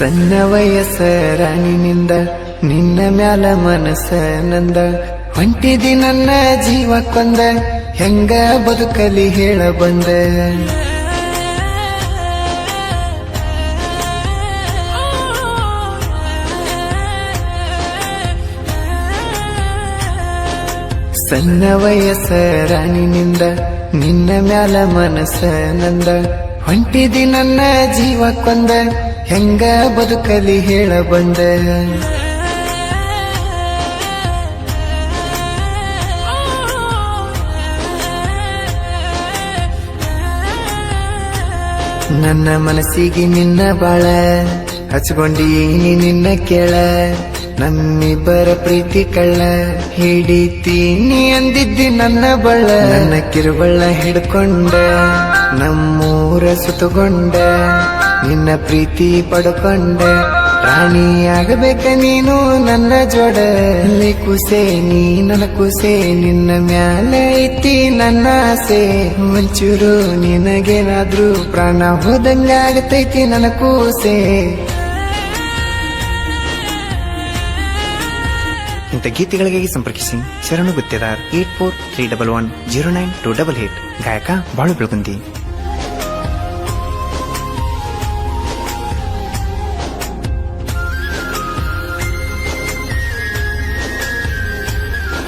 ಸಣ್ಣ ವಯಸ್ಸ ರಾಣಿನಿಂದ ನಿನ್ನ ಮ್ಯಾಲ ಮನಸ್ಸ ನಂದ ಹೊಂಟಿದಿ ನನ್ನ ಜೀವ ಕೊಂದ, ಹೆಂಗ ಬದುಕಲಿ ಹೇಳ ಬಂದ. ಸಣ್ಣ ವಯಸ್ಸ ರಾಣಿನಿಂದ ನಿನ್ನ ಮ್ಯಾಲ ಮನಸ್ಸ ನಂದ ಹೊಂಟಿದಿ ನನ್ನ ಜೀವ ಕೊಂದ ಹೆಂಗ ಬದುಕಲಿ ಹೇಳ ಬಂದ. ನನ್ನ ಮನಸ್ಸಿಗೆ ನಿನ್ನ ಬಾಳ ಹಚ್ಕೊಂಡಿ ನಿನ್ನ ಕೇಳ. ನಮ್ಮಿಬ್ಬರ ಪ್ರೀತಿ ಕಳ್ಳ ಹಿಡಿತೀನಿ ಅಂದಿದ್ದಿ ನನ್ನ ಬಳ್ಳ. ನನ್ನ ಕಿರುಬಳ್ಳ ಹಿಡ್ಕೊಂಡ. ನಮ್ಮೂರ ಸುತ್ತುಕೊಂಡ ನಿನ್ನ ಪ್ರೀತಿ ಪಡ್ಕೊಂಡ. ರಾಣಿಯಾಗಬೇಕ ನೀನು ನನ್ನ ಜೋಡ. ಅಲ್ಲಿ ಕುಸೆ, ನೀ ನನ್ನ ಕುಸೆ, ನಿನ್ನ ಮ್ಯಾಲೆ ಐತಿ ನನ್ನ ಆಸೆ. ಒಂಚೂರು ನಿನಗೇನಾದ್ರೂ ಪ್ರಾಣ ಹೋದಂಗ ಆಗತೈತಿ ನನ್ನ ಕೂಸೆ. ಇಂಥ ಗೀತೆಗಳಿಗಾಗಿ ಸಂಪರ್ಕಿಸಿ Sharanu Guttedar eight four three double one zero nine two double eight. ಗಾಯಕ ಬಾಳು ಬೆಳಗುಂದಿ.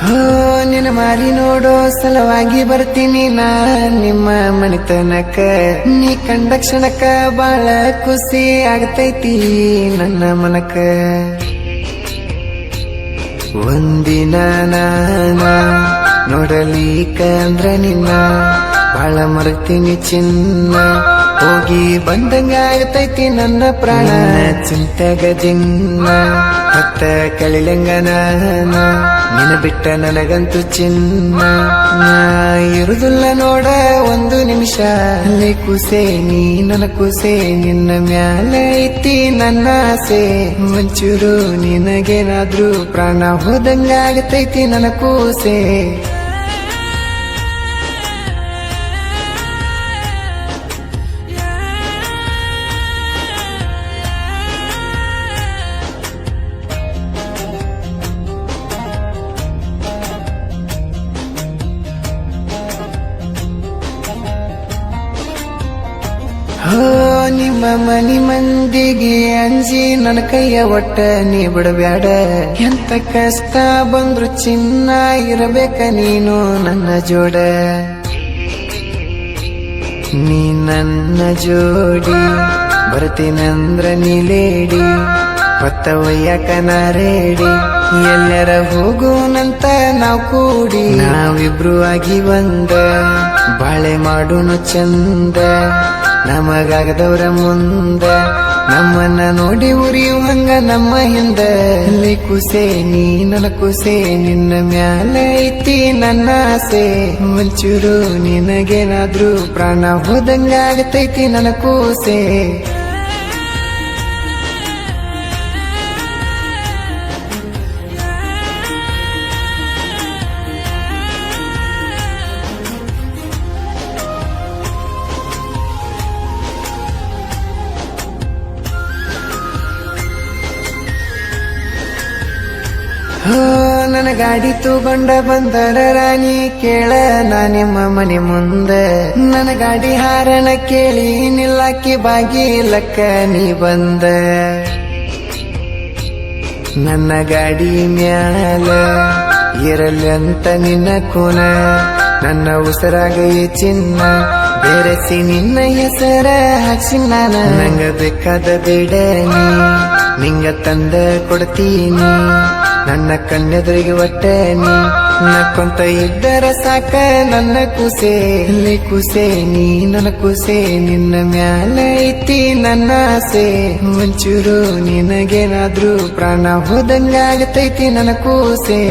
ನಿನ್ನ ಮಾರಿ ನೋಡೋ ಸಲುವಾಗಿ ಬರ್ತೀನಿ ನಾ. ನಿಮ್ಮ ಮನೆತನಕ, ನೀ ಕಂಡ ಕ್ಷಣಕ್ಕ ಬಾಳ ಖುಷಿ ಆಗತೈತಿ ನನ್ನ ಮನಕ. ಒಂದಿನ ನಾನ ನೋಡಲಿಕ ಅಂದ್ರೆ ನಿನ್ನ, ಬಾಳ ಮರ್ತೀನಿ ಚಿನ್ನ. ಹೋಗಿ ಬಂದಂಗ ಆಗತೈತಿ ನನ್ನ ಪ್ರಾಣ. ಚಿಂತೆಗ ಜಿನ್ನ ಹತ್ತ ಕಳಿಲಂಗ ನಾನ. ನಿನ ಬಿಟ್ಟ ನನಗಂತೂ ಚಿನ್ನ. ನಾ ಇರುದಿಲ್ಲ ನೋಡ ಒಂದು ನಿಮಿಷ. ಅಲ್ಲಿ ಕುಸೆ, ನೀ ನನ್ನ ಕುಸೆ. ನಿನ್ನ ಮ್ಯಾಲ ಐತಿ ನನ್ನ ಆಸೆ. ಒಂಚೂರು ನಿನಗೇನಾದ್ರೂ ಪ್ರಾಣ ಹೋದಂಗ ಆಗತೈತಿ ನನ್ನ ಕೂಸೆ. ನಿಮ್ಮ ಮನಿ ಮಂದಿಗೆ ಅಂಜಿ ನನ್ನ ಕೈಯ ಒಟ್ಟ ನೀ ಬಿಡಬ್ಯಾಡ. ಎಂತ ಕಷ್ಟ ಬಂದ್ರು ಚಿನ್ನ ಇರಬೇಕ ನೀನು ನನ್ನ ಜೋಡ. ನೀ ನನ್ನ ಜೋಡಿ ಬರ್ತೀನಂದ್ರ ನೀಲೇಡಿ ಹೊತ್ತ ಒಯ್ಯಾಕ ನಾರೇಡಿ ಎಲ್ಲರ ಹೋಗುವಂತ ನಾವ್ ಕೂಡಿ. ನಾವಿಬ್ರು ಆಗಿ ಬಂದ ಬಾಳೆ ಮಾಡೋಣ ಚಂದ. ನಮಗಾಗದವ್ರ ಮುಂದ ನಮ್ಮನ್ನ ನೋಡಿ ಉರಿಯುವಂಗ ನಮ್ಮ ಹಿಂದ. ಅಲ್ಲಿ ಕುಸೆ, ನೀ ಕುಸೆ, ನಿನ್ನ ಮ್ಯಾಲ ಐತಿ ನನ್ನ ಆಸೆ. ಒಂಚೂರು ನಿನಗೇನಾದ್ರೂ ಪ್ರಾಣ ಹೋದಂಗ ಆಗತೈತಿ ನನ್ನ ಗಾಡಿ ತಗೊಂಡ ಬಂದರ ರಾಣಿ, ಕೇಳ ನಾ ನಿಮ್ಮ ಮನೆ ಮುಂದೆ. ನನ್ನ ಗಾಡಿ ಹಾರಣ ಕೇಳಿ ನಿಲ್ಲಾಕಿ ಬಾಗಿಲಕ್ಕ ನೀ ಬಂದ. ನನ್ನ ಗಾಡಿ ಮ್ಯಾಲ ಇರಲಿ ಅಂತ ನಿನ್ನ ಕೂನ. ನನ್ನ ಉಸಿರಾಗ ಈ ಚಿನ್ನ, ಬೆರೆಸಿ ನಿನ್ನ ಹೆಸರ ಹಾಕ್ಸಿ ನಾನ. ನಂಗ ಬೇಕಾದ ಬೇಡ ನೀ ನಿಂಗ ತಂದ ಕೊಡ್ತೀನಿ. ನನ್ನ ಕಣ್ಣೆದುರಿಗೆ ಒಟ್ಟೆ ನೀ ನಕ್ಕೊಂತ ಇದ್ದರ ಸಾಕ ನನ್ನ ಕುಸೆ. ಇಲ್ಲಿ ಕುಸೆ ನೀ ನನ್ನ ಕುಸೆ, ನಿನ್ನ ಮ್ಯಾಲ ಐತಿ ನನ್ನ ಆಸೆ. ಒಂಚೂರು ನಿನಗೇನಾದ್ರೂ ಪ್ರಾಣ ಹೋದಂಗಾಗತೈತಿ ನನ್ನ ಕೂಸೆ.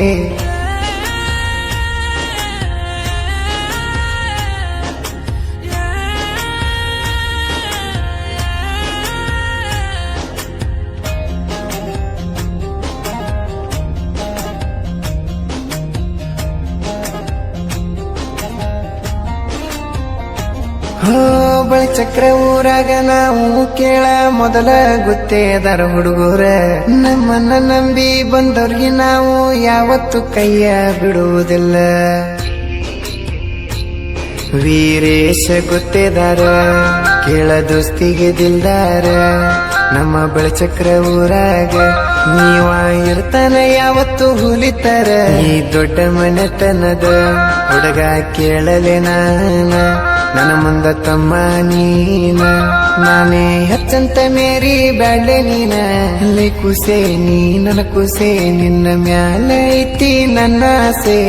ಹೋ ಚಕ್ರ ಊರಾಗ ನಾವು ಕೇಳ ಮೊದಲ ಗುತ್ತೇದಾರ ಹುಡುಗರ. ನಮ್ಮನ್ನ ನಂಬಿ ಬಂದವ್ರಿಗೆ ನಾವು ಯಾವತ್ತು ಕೈಯ ಬಿಡುವುದಿಲ್ಲ. ವೀರೇಶ ಗೊತ್ತೇದಾರ, ಕೇಳ ದೋಸ್ತಿಗೆ ದಿಲ್ದಾರ. ನಮ್ಮ ಬೆಳಚಕ್ರ ಊರಾಗ ನೀವ ಇರ್ತಾನ ಯಾವತ್ತು ಹುಲಿತಾರ. ಈ ದೊಡ್ಡ ಮನೆತನದ ಹುಡುಗ ಕೇಳಲೆ ನಾನ, ನನ್ನ ಮುಂದ ತಮ್ಮ ನೀನ. ನಾನೇ ಹಚ್ಚಂತ ಮೇರಿ ಬ್ಯಾಡೆ ನೀನ. ಅಲ್ಲಿ ಕುಸೆ ನೀ, ನನ್ನ ಕುಸೆ ನಿನ್ನ ಮ್ಯಾಲ ಐತಿ ನನ್ನ ಆಸೆ.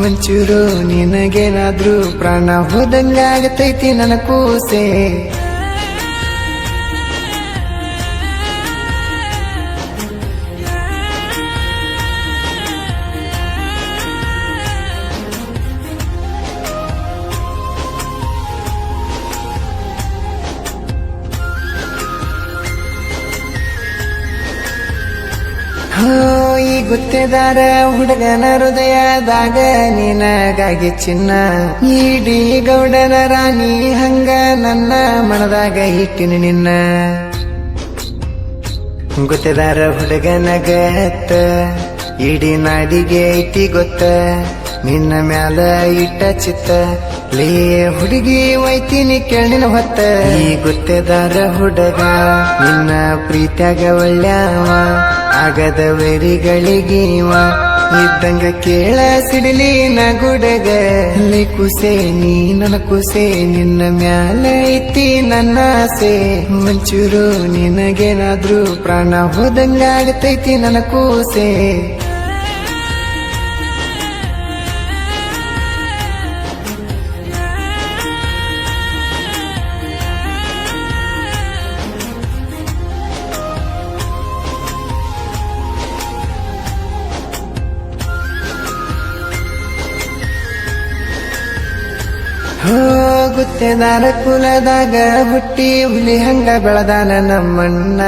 ಮಂಚೂರು ನಿನಗೇನಾದ್ರೂ ಪ್ರಾಣ ಹೋದಂಗಾಗತೈತಿ ನನ್ನ ಕೂಸೆ. ಗುತ್ತೇದಾರ ಹುಡುಗನ ಹೃದಯದಾಗ ನಿನಗಾಗಿ ಚಿನ್ನ. ಈಡಿ ಗೌಡನ ರಾಣಿ ಹಂಗ ನನ್ನ ಮನದಾಗ ಇಟ್ಟಿನಿ ನಿನ್ನ. ಗುತ್ತಿದಾರ ಹುಡುಗನ ಗತ್ತ. ಇಡೀ ನಾಡಿಗೆ ಐತಿ ಗೊತ್ತ. ನಿನ್ನ ಮ್ಯಾಲ ಇಟ್ಟ ಚಿತ್ತ ಲೇ ಹುಡುಗಿ ಒಯ್ತೀನಿ ಕೇಳಿನ ಹೊತ್ತ. ಈ ಗೊತ್ತೆದಾರ ಹುಡುಗ ನಿನ್ನ ಪ್ರೀತ್ಯಾಗ ಒಳ್ಳ್ಯಾವ, ಆಗದ ವೆರಿಗಳಿಗೀವ ಇದ್ದಂಗ ಕೇಳ ಸಿಡಿಲಿ ನ ಗುಡಗ. ಅಲ್ಲಿ ಕುಸೆ, ನೀ ನನ್ನ ಕುಸೆ, ನಿನ್ನ ಮ್ಯಾಲ ಐತಿ ನನ್ನ ಆಸೆ. ಮಂಚೂರು ನಿನಗೇನಾದ್ರೂ ಪ್ರಾಣ ಹೋದಂಗ ಆಗತೈತಿ ನನ್ನ ಕೂಸೆ. ಹೋಗುತ್ತೆದಾರ ಕುಲದಾಗ, ಹುಟ್ಟಿ ಹುಲಿ ಹಂಗ ಬೆಳದಾನ ನಮ್ಮಣ್ಣ.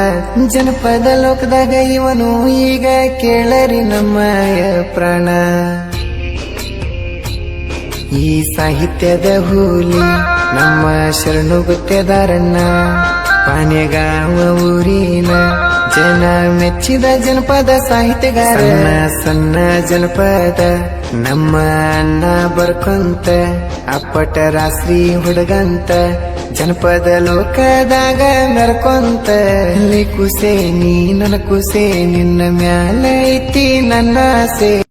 ಜನಪದ ಲೋಕದಾಗ ಇವನು ಈಗ ಕೇಳರಿ ನಮ್ಮಯ ಪ್ರಾಣ. ಈ ಸಾಹಿತ್ಯದ ಹುಲಿ ನಮ್ಮ ಶರಣು ಗುತ್ತೆದಾರಣ್ಣ. ಪಾಣ್ಯಗಾವ ಊರಿನ ಜನ ಮೆಚ್ಚಿದ ಜನಪದ ಸಾಹಿತ್ಯಗಾರ. ಸಣ್ಣ ಜನಪದ ನಮ್ಮ ಅಣ್ಣ ಬರ್ಕೊಂತ ಅಪ್ಪಟ ರಾತ್ರಿ ಹುಡುಗಂತ ಜನಪದ ಲೋಕದಾಗ ಮೆರ್ಕೊಂತ ಅಲ್ಲಿ ಕುಸೆ ನೀ ನನ್ನ ಕುಸೆ ನಿನ್ನ ಮ್ಯಾಲ ಐತಿ ನನ್ನ ಆಸೆ.